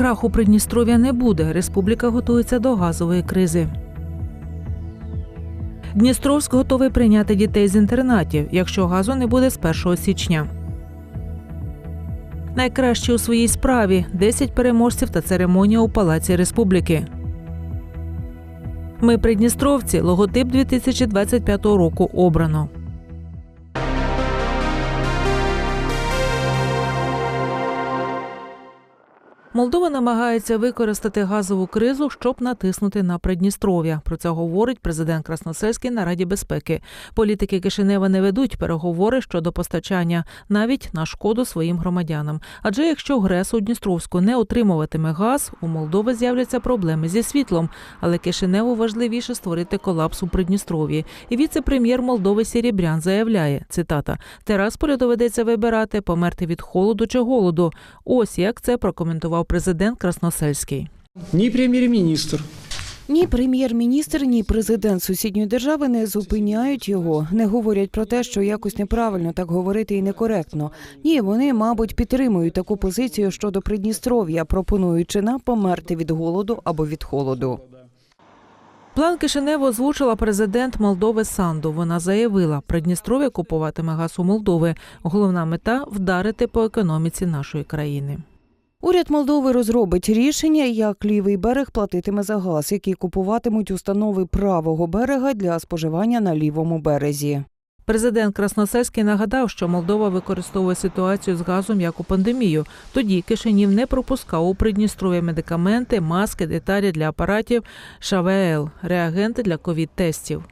Краху Придністров'я не буде. Республіка готується до газової кризи. Дністровськ готовий прийняти дітей з інтернатів, якщо газу не буде з 1 січня. Найкращі у своїй справі 10 переможців та церемонія у Палаці Республіки. Ми придністровці. Логотип 2025 року обрано. Молдова намагається використати газову кризу, щоб натиснути на Придністров'я. Про це говорить президент Красносельський на Раді безпеки. Політики Кишинева не ведуть переговори щодо постачання навіть на шкоду своїм громадянам. Адже якщо ГРЕС у Дністровську не отримуватиме газ, у Молдови з'являться проблеми зі світлом. Але Кишиневу важливіше створити колапс у Придністров'ї. І віце-прем'єр Молдови Сірібрян заявляє: цитата: Терасполю доведеться вибирати померти від холоду чи голоду. Ось як це прокоментував президент Красносельський. Ні прем'єр-міністр, Ні прем'єр-міністр, ні президент сусідньої держави не зупиняють його, не говорять про те, що якось неправильно так говорити і некоректно. Ні, вони, мабуть, підтримують таку позицію щодо Придністров'я, пропонуючи нам померти від голоду або від холоду. План Кишиневу озвучила президент Молдови Санду. Вона заявила, Придністров'я купуватиме газ у Молдови. Головна мета вдарити по економіці нашої країни. Уряд Молдови розробить рішення, як лівий берег платитиме за газ, який купуватимуть установи правого берега для споживання на лівому березі. Президент Красносельський нагадав, що Молдова використовує ситуацію з газом як у пандемію. Тоді Кишинів не пропускав у Придністров'я медикаменти, маски, деталі для апаратів ШВЛ, реагенти для ковід-тестів.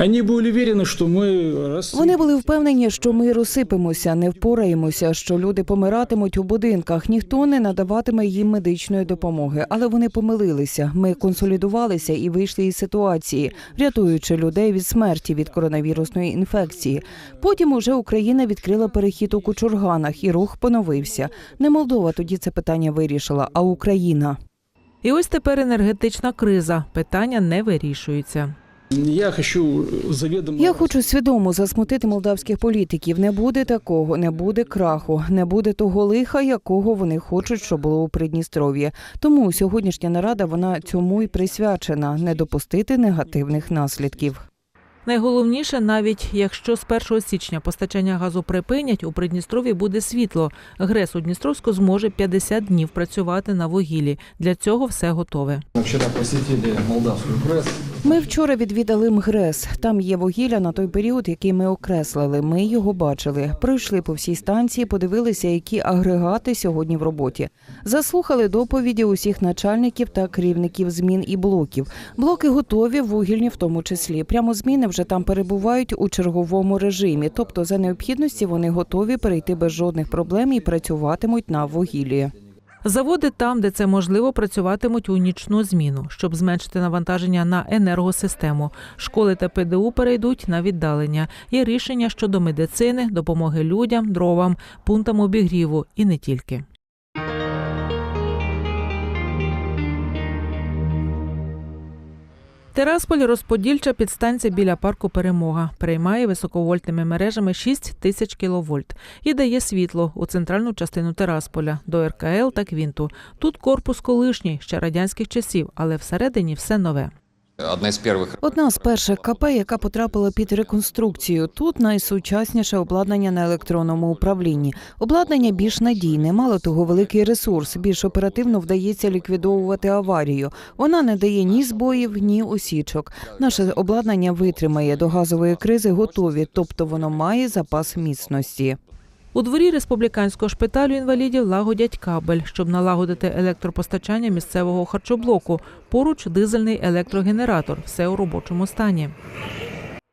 Вони були уверені, що ми раз... Вони були впевнені, що ми розсипемося, не впораємося, що люди помиратимуть у будинках. Ніхто не надаватиме їм медичної допомоги. Але вони помилилися. Ми консолідувалися і вийшли із ситуації, рятуючи людей від смерті від коронавірусної інфекції. Потім уже Україна відкрила перехід у кучурганах, і рух поновився. Не Молдова тоді це питання вирішила, а Україна. І ось тепер енергетична криза. Питання не вирішуються. Я хочу завідомо... Я хочу свідомо засмутити молдавських політиків. Не буде такого, не буде краху, не буде того лиха, якого вони хочуть, щоб було у Придністров'ї. Тому сьогоднішня нарада вона цьому й присвячена не допустити негативних наслідків. Найголовніше, навіть якщо з 1 січня постачання газу припинять, у Придністров'ї буде світло. ГРЕС у Дністровську зможе 50 днів працювати на вугіллі. Для цього все готове. Мы вчера посетили молдавскую пресс. Ми вчора відвідали МГРЕС. Там є вугілля на той період, який ми окреслили. Ми його бачили. Пройшли по всій станції, подивилися, які агрегати сьогодні в роботі. Заслухали доповіді усіх начальників та керівників змін і блоків. Блоки готові, вугільні в тому числі. Прямо зміни вже там перебувають у черговому режимі. Тобто, за необхідності вони готові перейти без жодних проблем і працюватимуть на вугіллі. Заводи там, де це можливо, працюватимуть у нічну зміну, щоб зменшити навантаження на енергосистему. Школи та ПДУ перейдуть на віддалення. Є рішення щодо медицини, допомоги людям, дровам, пунктам обігріву і не тільки. Терасполь розподільча підстанція біля парку Перемога приймає високовольтними мережами 6 тисяч кіловольт і дає світло у центральну частину Терасполя до РКЛ та Квінту. Тут корпус колишній ще радянських часів, але всередині все нове. Одна з перших Одна з перших КП, яка потрапила під реконструкцію. Тут найсучасніше обладнання на електронному управлінні. Обладнання більш надійне, мало того, великий ресурс. Більш оперативно вдається ліквідовувати аварію. Вона не дає ні збоїв, ні осічок. Наше обладнання витримає до газової кризи готові, тобто воно має запас міцності. У дворі республіканського шпиталю інвалідів лагодять кабель, щоб налагодити електропостачання місцевого харчоблоку. Поруч дизельний електрогенератор. Все у робочому стані.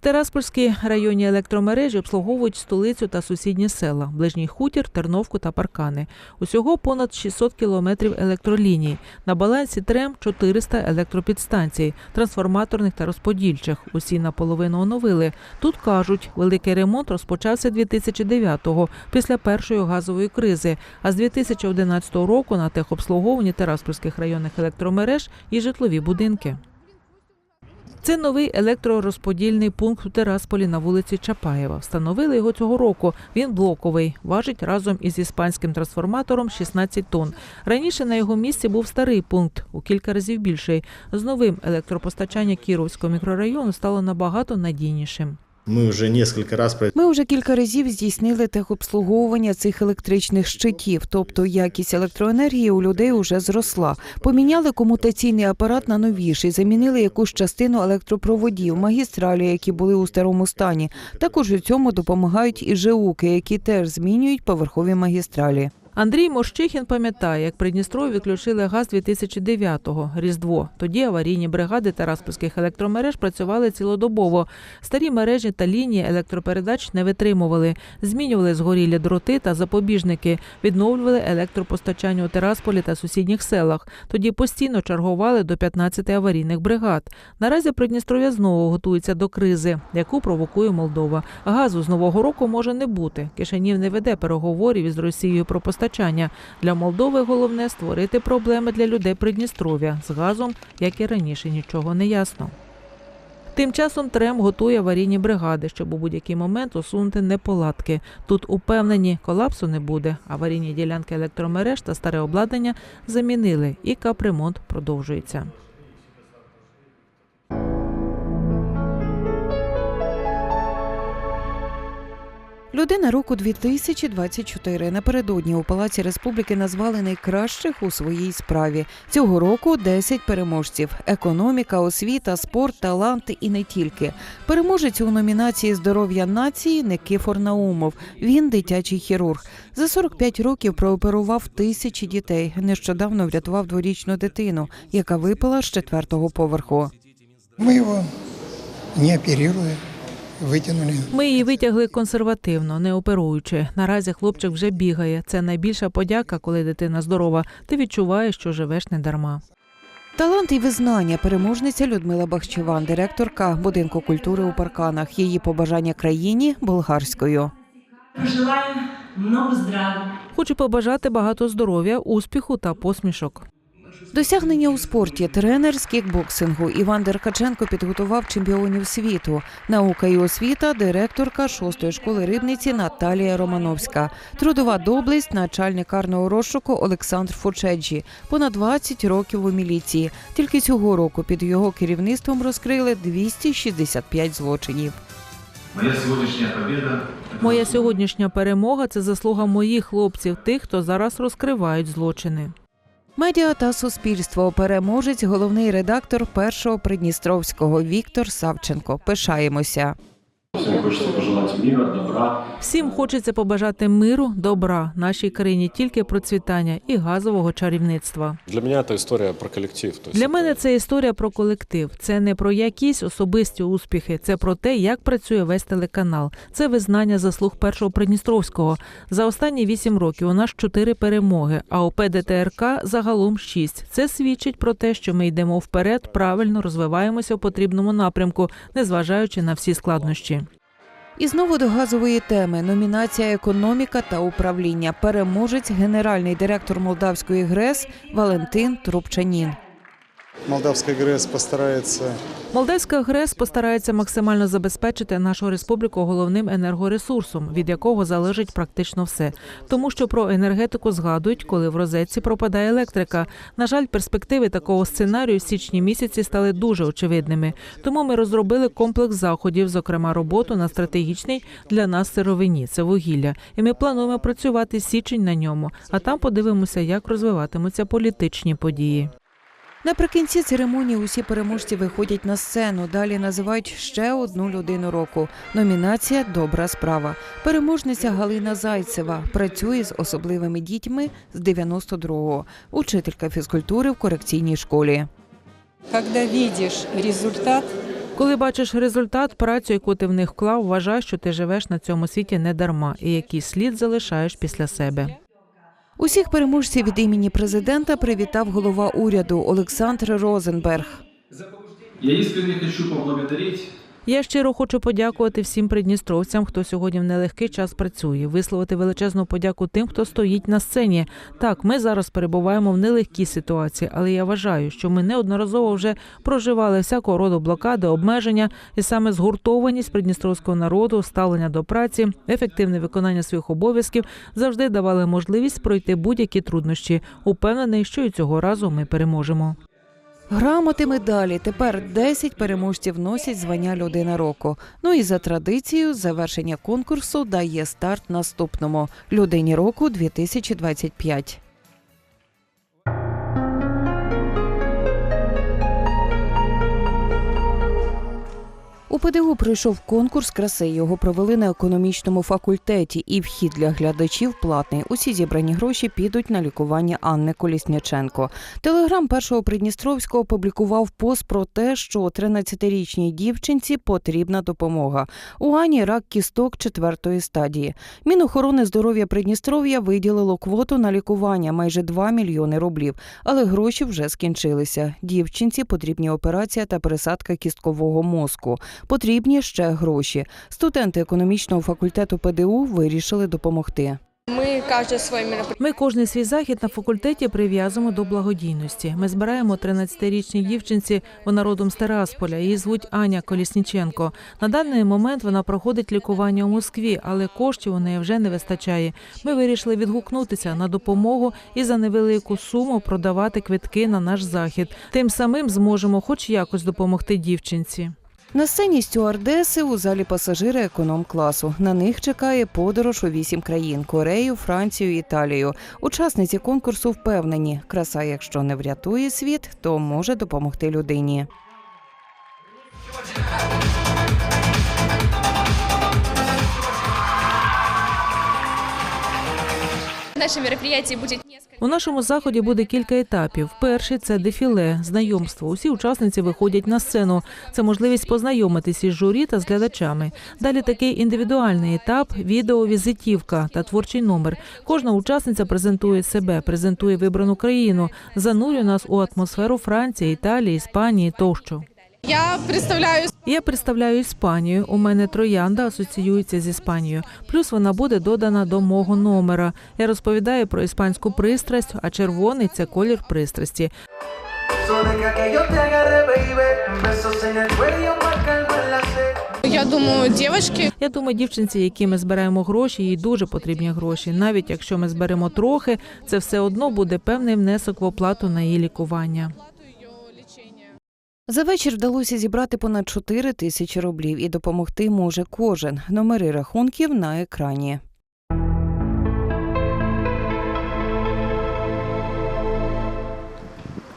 Тераспольські районні електромережі обслуговують столицю та сусідні села, ближній хутір, Терновку та Паркани. Усього понад 600 кілометрів електроліній. На балансі ТРЕМ 400 електропідстанцій, трансформаторних та розподільчих. Усі наполовину оновили. Тут кажуть, великий ремонт розпочався 2009-го, після першої газової кризи. А з 2011 року на техобслуговуванні тераспольських районних електромереж і житлові будинки. Це новий електророзподільний пункт у Терасполі на вулиці Чапаєва. Встановили його цього року. Він блоковий, важить разом із іспанським трансформатором 16 тонн. Раніше на його місці був старий пункт у кілька разів більший. З новим електропостачання Кіровського мікрорайону стало набагато надійнішим. Мы уже несколько раз Ми вже кілька разів здійснили техобслуговування цих електричних щитів, тобто якість електроенергії у людей уже зросла. Поміняли комутаційний апарат на новіший, замінили якусь частину електропроводів, магістралі, які були у старому стані. Також у цьому допомагають і ЖУКи, які теж змінюють поверхові магістралі. Андрій Мощихін пам'ятає, як Придністров'я відключили газ 2009-го, Різдво. Тоді аварійні бригади Тараспольських електромереж працювали цілодобово. Старі мережі та лінії електропередач не витримували. Змінювали згорілі дроти та запобіжники, відновлювали електропостачання у Терасполі та сусідніх селах. Тоді постійно чергували до 15 аварійних бригад. Наразі Придністров'я знову готується до кризи, яку провокує Молдова. Газу з нового року може не бути. Кишинів не веде переговорів із Росією про постачання. Для Молдови головне створити проблеми для людей Придністров'я. З газом, як і раніше, нічого не ясно. Тим часом Трем готує аварійні бригади, щоб у будь-який момент усунути неполадки. Тут упевнені, колапсу не буде. Аварійні ділянки електромереж та старе обладнання замінили, і капремонт продовжується. Людина року 2024 напередодні у Палаці Республіки назвали найкращих у своїй справі. Цього року 10 переможців: економіка, освіта, спорт, таланти і не тільки. Переможець у номінації Здоров'я нації Никифор Наумов. Він дитячий хірург. За 45 років прооперував тисячі дітей. Нещодавно врятував дворічну дитину, яка випала з четвертого поверху. Мы его, не оперируя, вытянули. Ми її витягли консервативно, не оперуючи. Наразі хлопчик вже бігає. Це найбільша подяка, коли дитина здорова. Ти відчуваєш, що живеш не дарма. Талант і визнання переможниця Людмила Бахчеван, директорка будинку культури у парканах. Її побажання країні болгарською. Желаю много здравия, Хочу побажати багато здоров'я, успіху та посмішок. Досягнення у спорті тренер з кікбоксингу Іван Деркаченко підготував чемпіонів світу. Наука і освіта, директорка шостої школи рибниці Наталія Романовська. Трудова доблесть, начальник карного розшуку Олександр Фочеджі. Понад 20 років у міліції. Тільки цього року під його керівництвом розкрили 265 злочинів. Моя сегодняшняя победа – Моя сьогоднішня перемога це заслуга моїх хлопців, тих, хто зараз розкривають злочини. Медіа та суспільство. Переможець, головний редактор першого Придністровського Віктор Савченко. Пишаємося. Всем хочется пожелать мира, добра, Всім хочеться побажати миру, добра нашій країні, тільки процвітання і газового чарівництва. Для меня это история про коллектив. То Для мене це історія про колектив. Це не про якісь особисті успіхи, це про те, як працює весь телеканал. Це визнання заслуг першого Придністровського. За останні вісім років у нас чотири перемоги, а у ПДТРК загалом шість. Це свідчить про те, що ми йдемо вперед, правильно розвиваємося в потрібному напрямку, незважаючи на всі складнощі. І знову до газової теми. Номінація економіка та управління. Переможець генеральний директор Молдавської ГРЕС Валентин Трубчанін. Молдавская ГРЭС постарается Молдавська ГРЕС постарається максимально забезпечити нашу республіку головним енергоресурсом, від якого залежить практично все. Тому що про енергетику згадують, коли в розетці пропадає електрика. На жаль, перспективи такого сценарію в січні місяці стали дуже очевидними. Тому ми розробили комплекс заходів, зокрема роботу на стратегічній для нас сировині це вугілля. І ми плануємо працювати січень на ньому. А там подивимося, як розвиватимуться політичні події. Наприкінці церемонії усі переможці виходять на сцену. Далі називають ще одну людину року. Номінація Добра справа. Переможниця Галина Зайцева працює з особливими дітьми з 92-го. Учителька фізкультури в корекційній школі. Когда видишь результат, Коли бачиш результат, працю, яку ти в них вклав, вважай, що ти живеш на цьому світі не дарма, і який слід залишаєш після себе. Усіх переможців від імені президента привітав голова уряду Олександр Розенберг. Я искренне хочу поблагодарить Я щиро хочу подякувати всім придністровцям, хто сьогодні в нелегкий час працює, висловити величезну подяку тим, хто стоїть на сцені. Так, ми зараз перебуваємо в нелегкій ситуації, але я вважаю, що ми неодноразово вже проживали всякого роду блокади, обмеження, і саме згуртованість придністровського народу, ставлення до праці, ефективне виконання своїх обов'язків завжди давали можливість пройти будь-які труднощі. Упевнений, що і цього разу ми переможемо. Грамоти медалі. Тепер 10 переможців носять звання людина року. Ну і за традицією, завершення конкурсу дає старт наступному людині року 2025. У ПДУ пройшов конкурс краси. Його провели на економічному факультеті, і вхід для глядачів платний. Усі зібрані гроші підуть на лікування Анни Колісняченко. Телеграм першого Придністровського опублікував пост про те, що 13-річній дівчинці потрібна допомога. У Ані рак кісток четвертої стадії. Мінохорони здоров'я Придністров'я виділило квоту на лікування майже 2 мільйони рублів, але гроші вже скінчилися. Дівчинці потрібні операція та пересадка кісткового мозку. Потрібні ще гроші. Студенти економічного факультету ПДУ вирішили допомогти. Мы каждый свой. Ми кожний свій захід на факультеті прив'язуємо до благодійності. Ми збираємо 13-річній дівчинці, вона родом з Терасполя. Її звуть Аня Колісніченко. На даний момент вона проходить лікування у Москві, але коштів у неї вже не вистачає. Ми вирішили відгукнутися на допомогу і за невелику суму продавати квитки на наш захід. Тим самим зможемо, хоч якось допомогти дівчинці. На сцені стюардеси у залі пасажири економ-класу. На них чекає подорож у вісім країн: Корею, Францію, Італію. Учасниці конкурсу впевнені, краса, якщо не врятує світ, то може допомогти людині. В нашем мероприятии. У нашому заході буде кілька етапів. Перший це дефіле, знайомство. Усі учасниці виходять на сцену. Це можливість познайомитися із журі та з глядачами. Далі такий індивідуальний етап відеовізитівка та творчий номер. Кожна учасниця презентує себе, презентує вибрану країну, занурює нас у атмосферу Франції, Італії, Іспанії тощо. Я представляю Я представляю Іспанію. У мене троянда асоціюється з Іспанією. Плюс вона буде додана до мого номера. Я розповідаю про іспанську пристрасть, а червоний це колір пристрасті. Я думаю, девочки Я думаю, дівчинці, які ми збираємо гроші, їй дуже потрібні гроші. Навіть якщо ми зберемо трохи, це все одно буде певний внесок в оплату на її лікування. За вечір вдалося зібрати понад 4 тисячі рублів і допомогти може кожен. Номери рахунків на екрані.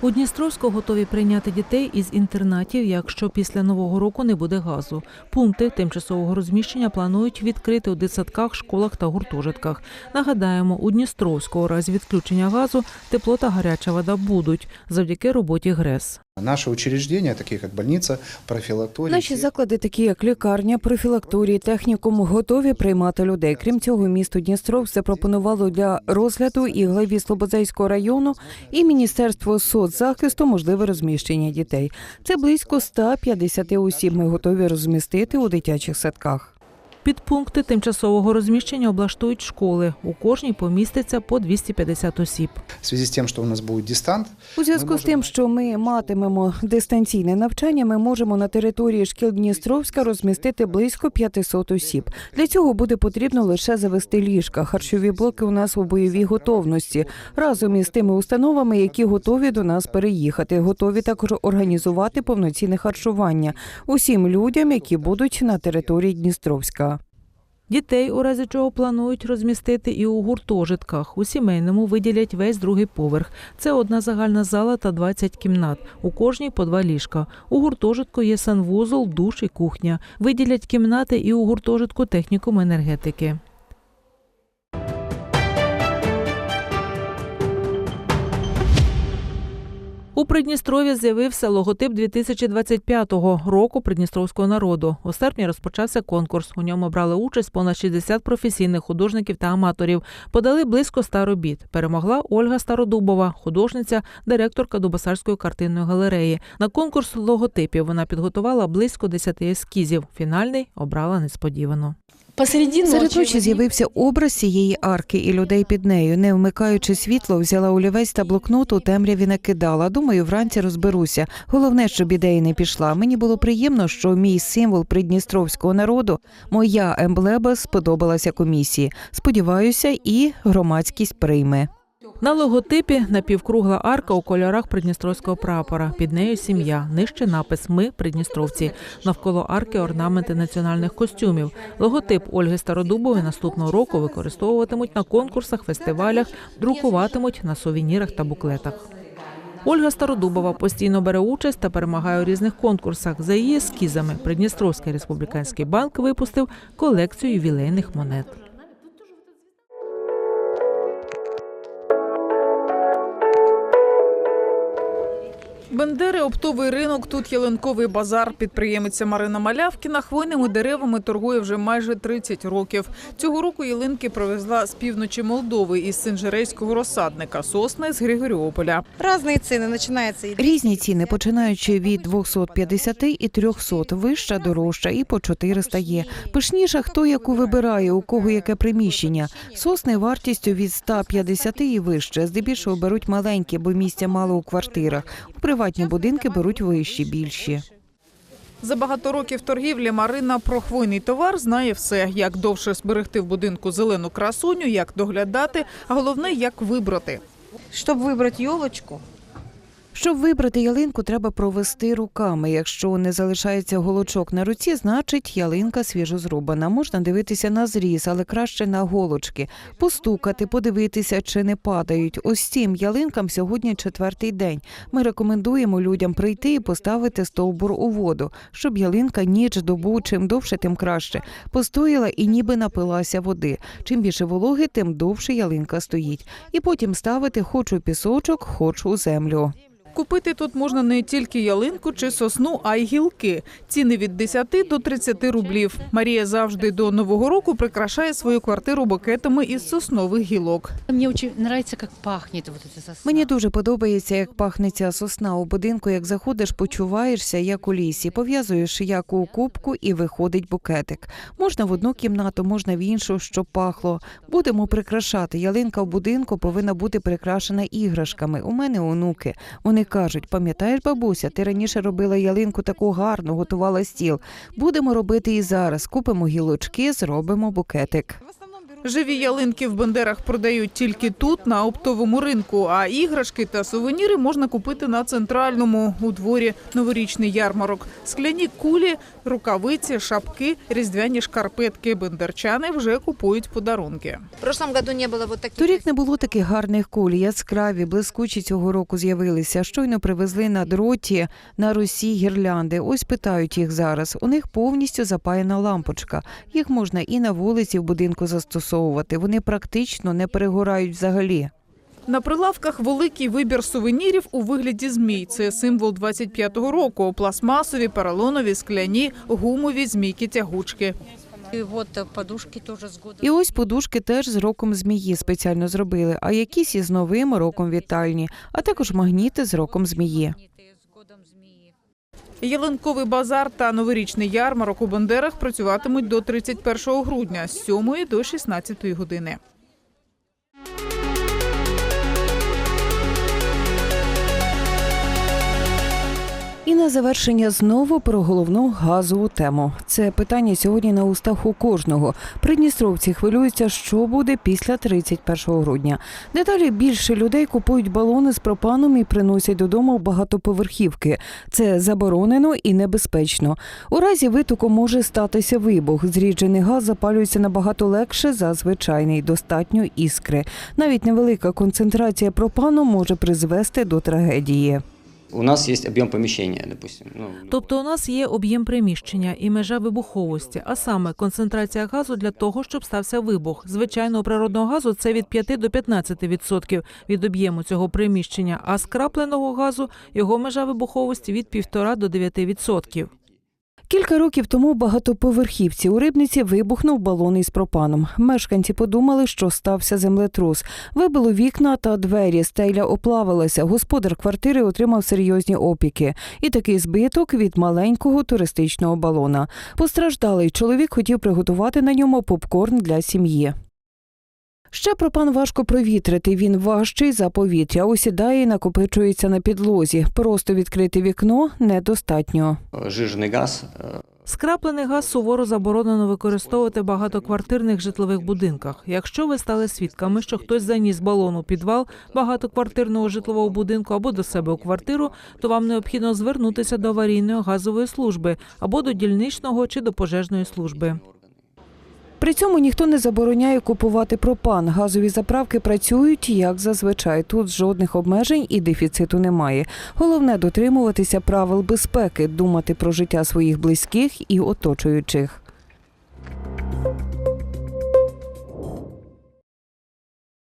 У Дністровську готові прийняти дітей із інтернатів, якщо після нового року не буде газу. Пункти тимчасового розміщення планують відкрити у дитсадках, школах та гуртожитках. Нагадаємо, у Дністровську у разі відключення газу тепло та гаряча вода будуть завдяки роботі ГРЕС. Наши учреждения, такие как больница, профилактория. Наші заклади, такі як лікарня, профілакторії, технікум, готові приймати людей. Крім цього, місто Дністров запропонувало для розгляду і главі Слободзейського району і Міністерство соцзахисту можливе розміщення дітей. Це близько 150 осіб. Ми готові розмістити у дитячих садках. Підпункти тимчасового розміщення облаштують школи. У кожній поміститься по 250 осіб. В связи с тем, что у нас будет дистант, У зв'язку з тим, що ми матимемо дистанційне навчання, ми можемо на території шкіл Дністровська розмістити близько 500 осіб. Для цього буде потрібно лише завести ліжка. Харчові блоки у нас у бойовій готовності разом із тими установами, які готові до нас переїхати. Готові також організувати повноцінне харчування усім людям, які будуть на території Дністровська. Дітей, у разі чого планують розмістити і у гуртожитках. У сімейному виділять весь другий поверх. Це одна загальна зала та 20 кімнат. У кожній по два ліжка. У гуртожитку є санвузол, душ і кухня. Виділять кімнати і у гуртожитку технікум енергетики. У Придністров'ї з'явився логотип 2025 року придністровського народу. У серпні розпочався конкурс. У ньому брали участь понад 60 професійних художників та аматорів. Подали близько 100 робіт. Перемогла Ольга Стародубова, художниця, директорка Дубасарської картинної галереї. На конкурс логотипів вона підготувала близько 10 ескізів. Фінальний обрала несподівано. Серед ночі з'явився образ цієї арки і людей під нею. Не вмикаючи світло, взяла олівець та блокнот у темряві накидала. Думаю, вранці розберуся. Головне, щоб ідея не пішла. Мені було приємно, що мій символ придністровського народу, моя емблема сподобалася комісії. Сподіваюся, і громадськість прийме. На логотипі напівкругла арка у кольорах придністровського прапора. Під нею сім'я. Нижче напис Ми придністровці. Навколо арки орнаменти національних костюмів. Логотип Ольги Стародубової наступного року використовуватимуть на конкурсах, фестивалях, друкуватимуть на сувенірах та буклетах. Ольга Стародубова постійно бере участь та перемагає у різних конкурсах. За її ескізами Придністровський республіканський банк випустив колекцію ювілейних монет. Бендери, оптовий ринок, тут ялинковий базар. Підприємиця Марина Малявкіна хвойними деревами торгує вже майже 30 років. Цього року ялинки привезла з півночі Молдови із синжерейського розсадника сосни з Григоріополя. Разные цены, начинается и Різні ціни, починаючи від 250 і 300, вища, дорожча і по 400 є. Пишніша хто яку вибирає, у кого яке приміщення. Сосни вартістю від 150 і вище. Здебільшого беруть маленькі, бо місця мало у квартирах. У приватні будинки беруть вищі, більші. За багато років торгівлі Марина про хвойний товар знає все: як довше зберегти в будинку зелену красуню, як доглядати, а головне, як вибрати. Щоб вибрати елочку, Щоб вибрати ялинку, треба провести руками. Якщо не залишається голочок на руці, значить ялинка свіжозрубана. Можна дивитися на зріз, але краще на голочки. Постукати, подивитися, чи не падають. Ось цим ялинкам сьогодні четвертий день. Ми рекомендуємо людям прийти і поставити стовбур у воду, щоб ялинка ніч, добу, чим довше, тим краще. Постояла і ніби напилася води. Чим більше вологи, тим довше ялинка стоїть. І потім ставити хоч у пісочок, хоч у землю. Купити тут можна не тільки ялинку чи сосну, а й гілки. Ціни від 10 до 30 рублів. Марія завжди до нового року прикрашає свою квартиру букетами із соснових гілок. Мне очень нравится, как пахнет вот сосна. Мені дуже подобається, як пахне ця сосна у будинку. Як заходиш, почуваєшся як у лісі. Пов'язуєш як у кубку і виходить букетик. Можна в одну кімнату, можна в іншу, щоб пахло. Будемо прикрашати. Ялинка в будинку повинна бути прикрашена іграшками. У мене онуки. Вони кажуть: пам'ятаєш, бабуся, ти раніше робила ялинку таку гарну, готувала стіл. Будемо робити і зараз. Купимо гілочки, зробимо букетик. Живі ялинки в Бендерах продають тільки тут, на оптовому ринку. А іграшки та сувеніри можна купити на центральному у дворі новорічний ярмарок. Скляні кулі, рукавиці, шапки, різдвяні шкарпетки. Бендерчани вже купують подарунки. в прошлом году не было вот таких. Торік не було таких гарних куль, яскраві, блискучі цього року з'явилися. Щойно привезли на дроті на Русі гірлянди. Ось питають їх зараз. У них повністю запаяна лампочка. Їх можна і на вулиці в будинку застосовувати. Вони практично не перегорають взагалі. На прилавках великий вибір сувенірів у вигляді змій. Це символ 25-го року. Пластмасові, поролонові, скляні, гумові змійки-тягучки. И вот э, подушки тоже с года. І ось подушки теж з роком змії спеціально зробили, а якісь із новим роком вітальні, а також магніти з роком змії. С годом. Ялинковий базар та новорічний ярмарок у Бендерах працюватимуть до 31 грудня з 7 до 16 години. На завершення знову про головну газову тему. Це питання сьогодні на устах у кожного. Придністровці хвилюються, що буде після 31 грудня. Дедалі більше людей купують балони з пропаном і приносять додому багатоповерхівки. Це заборонено і небезпечно. У разі витоку може статися вибух. Зріджений газ запалюється набагато легше за звичайний, достатньо іскри. Навіть невелика концентрація пропану може призвести до трагедії. У нас є об'єм поміщення, допустим. Ну, Тобто у нас є об'єм приміщення і межа вибуховості, а саме концентрація газу для того, щоб стався вибух. Звичайного природного газу це від 5 до 15 відсотків від об'єму цього приміщення, а скрапленого газу його межа вибуховості від 1,5 до 9 відсотків. Кілька років тому багатоповерхівці у рибниці вибухнув балон із пропаном. Мешканці подумали, що стався землетрус. Вибило вікна та двері, стеля оплавилася. Господар квартири отримав серйозні опіки. І такий збиток від маленького туристичного балона. Постраждалий чоловік хотів приготувати на ньому попкорн для сім'ї. Ще пропан важко провітрити. Він важчий за повітря, осідає і накопичується на підлозі. Просто відкрити вікно недостатньо. жиженый газ. э, Скраплений газ суворо заборонено використовувати в багатоквартирних житлових будинках. Якщо ви стали свідками, що хтось заніс балон у підвал багатоквартирного житлового будинку або до себе у квартиру, то вам необхідно звернутися до аварійної газової служби або до дільничного чи до пожежної служби. При цьому ніхто не забороняє купувати пропан. Газові заправки працюють як зазвичай. Тут жодних обмежень і дефіциту немає. Головне дотримуватися правил безпеки, думати про життя своїх близьких і оточуючих.